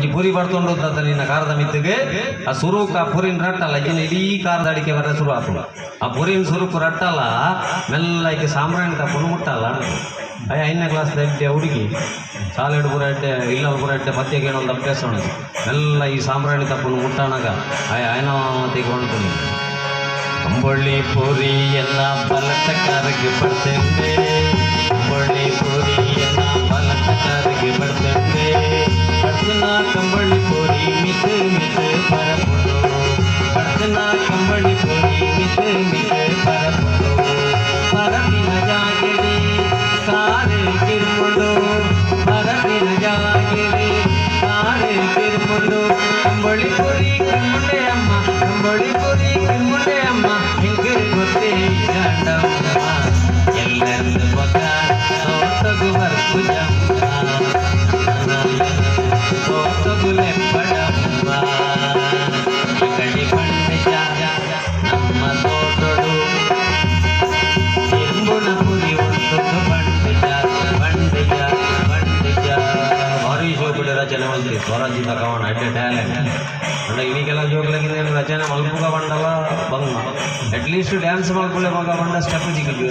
ಒಂಜಿ ಪುರಿ ಬರ್ತೊಂಡು ನಿನ್ನ ಕಾರದ ಮಿತ್ತಿಗೆ? ಆ ಸುರುಕ, ಆ ಪುರಿನ ರಟ್ಟಲ್ಲ ಇಜಿನ ಇಡೀ ಕಾರದ ಅಡಿಕೆ ಬರ ಶುರು ಆತು ಆ ಪುರಿನ ಸುರುಕು ರಟ್ಟಲ್ಲ, ಮೆಲ್ಲ ಈಕೆ ಸಾಂಬ್ರಾಣಿ ಪುರು ಮುಟ್ಟಲ್ಲ ಅಯ್ಯ, ಐದನೇ ಕ್ಲಾಸ್ ಎಡ್ಡೆ ಹುಡುಗಿ. ಸಾಲೆಡ್ ಪುರ ಎಡ್ಡೆ ಇಲ್ಲ ಪುರ ಎಡ್ಡೆ ಮತ್ತೆ ಏನೋ ಒಂದು ಅಭ್ಯಾಸ ಉಂಟು. ಮೆಲ್ಲ ಈ ಸಾಂಬ್ರಾಣಿ ತಪ್ಪನ್ನು ಮುಟ್ಟಾಣಾಗ. ಅಯ್ಯ ಆಯ್ನ ತೆಗೊಂಡು ಕಂಬಳ್ಳಿ ಪುರಿ ಎಲ್ಲ ಬಲಟಕಾರಕ್ಕೆ ಬರ್ತೇನೆ. ಕಂಬಳ್ಳಿ பரத்துனா கம்பளி போரி மித்து மித்து பரப்பதோ பரத்துனா கம்பளி போரி மித்து மித்து பரப்பதோ பரப்பின ஜாகிரி சாரு திருமுடோ பரப்பின ஜாகிரி சாரு திருமுடோ கம்பளி பொறி கண்முண்டே அம்மா கம்பளி பொறி கண்முண்டே அம்மா எங்கு கொத்தே கண்டவா எல்லாரும் ಮಂತ್ರಿ ಸ್ವರಾಜ್ಯದ ಕವನ ಅಡ್ಡೆ ಟ್ಯಾಲೆಂಟ್ ಅಂದ್ರೆ ಇವೀಗೆಲ್ಲ ಜೋಗ್ಲಾಗಿಂದ ಏನು ರಚನೆ ಮಲ್ಪುಗ ಬಂಡಲ್ಲ ಬಂಗ ಅಟ್ಲೀಸ್ಟ್ ಡ್ಯಾನ್ಸ್ ಮಲ್ಪುಳೆ ಮಗ ಬಂಡ ಸ್ಟೆಪ್ ಜಿಗಿದು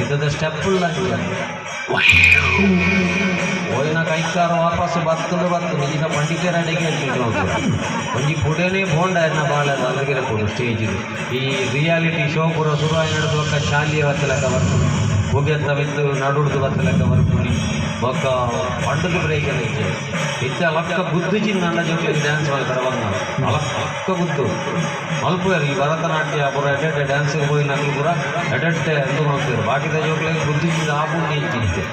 ಇದ್ದದ ಸ್ಟೆಪ್ ಇಲ್ಲ ಕೈಕಾರ ವಾಪಸ್ ಬರ್ತದೆ ಬರ್ತದೆ ಈಗ ಪಂಡಿತರ ಅಡಿಗೆ ಒಂಜಿ ಪುಡೇನೆ ಬೋಂಡ ಎನ್ನ ಬಾಳ ಅಲ್ಲಿಗೆ ಕೊಡು ಸ್ಟೇಜ್ ಈ ರಿಯಾಲಿಟಿ ಶೋ ಪೂರ ಶುರು ಆಗಿ ನಡೆದುವಾಗ ಶಾಲೆಯ ಬತ್ತಲಕ್ಕ ಬರ್ತದೆ ಮುಗಿಯತ್ತ ಬಿದ್ದು ನಡುಡ್ದು ಬತ್ತಲಕ್ಕ ಬರ್ತದೆ ಒಕ್ಕ ಪಂಡದ ಬ್ರೇಕ್ ಇದೆ ಇತ್ತ ಅಲಕ್ಕ ಬುದ್ಧಿ ಚಿನ್ನ ಜೊತೆ ಡ್ಯಾನ್ಸ್ ಮಾಡ್ತಾರೆ ಬಂದ. ಅಲಕ್ಕ ಬುದ್ಧು ಅಲ್ಪ ಈ ಭರತನಾಟ್ಯ ಪೂರ ಎಡೆಡೆ ಡ್ಯಾನ್ಸ್ ಹೋಗಿ ನಗಲು ಪೂರ ಎಡೆಟ್ಟೆ ಎಂದು ಮಾಡ್ತಾರೆ ಬಾಕಿದ ಜೋಕ್ಲಾಗಿ ಬುದ್ಧಿ ಚಿನ್ನ ಆ ಪುಣ್ಯ ಇತ್ತಿತ್ತೆ